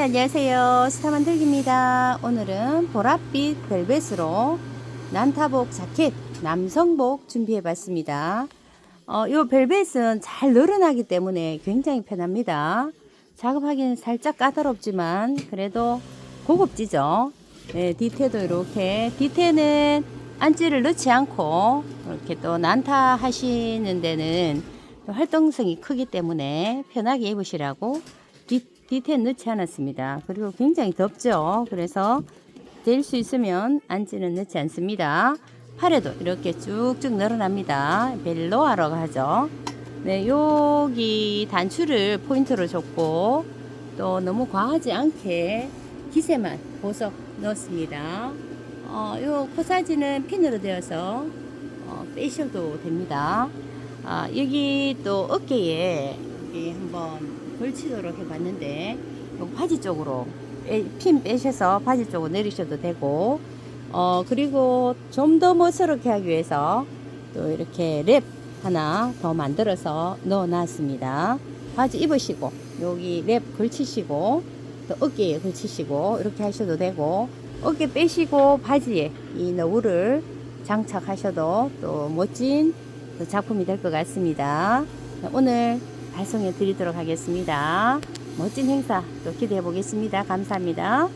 네, 안녕하세요. 스타 만들기입니다. 오늘은 보랏빛 벨벳으로 난타복 자켓, 남성복 준비해 봤습니다. 어, 요 벨벳은 잘 늘어나기 때문에 굉장히 편합니다. 작업하기는 살짝 까다롭지만 그래도 고급지죠. 네, 디테도 이렇게 디테는 안지를 넣지 않고 이렇게 또 난타 하시는 데는 활동성이 크기 때문에 편하게 입으시라고 디, 디테는 넣지 않았습니다. 그리고 굉장히 덥죠. 그래서 될 수 있으면 안지는 넣지 않습니다. 팔에도 이렇게 쭉쭉 늘어납니다. 벨로아라고 하죠. 네, 여기 단추를 포인트로 줬고 또 너무 과하지 않게 기세만 보석 넣었습니다. 어, 요 코사지는 핀으로 되어서 어, 빼셔도 됩니다. 아, 여기 또 어깨에 한번 걸치도록 해봤는데 요 바지 쪽으로 빼- 핀 빼셔서 바지 쪽으로 내리셔도 되고 어 그리고 좀 더 멋스럽게 하기 위해서 또 이렇게 랩 하나 더 만들어서 넣어 놨습니다. 바지 입으시고 여기 랩 걸치시고 또 어깨에 걸치시고 이렇게 하셔도 되고 어깨 빼시고 바지에 이 너울을 장착하셔도 또 멋진 또 작품이 될 것 같습니다. 오늘 발송해 드리도록 하겠습니다. 멋진 행사 또 기대해 보겠습니다. 감사합니다.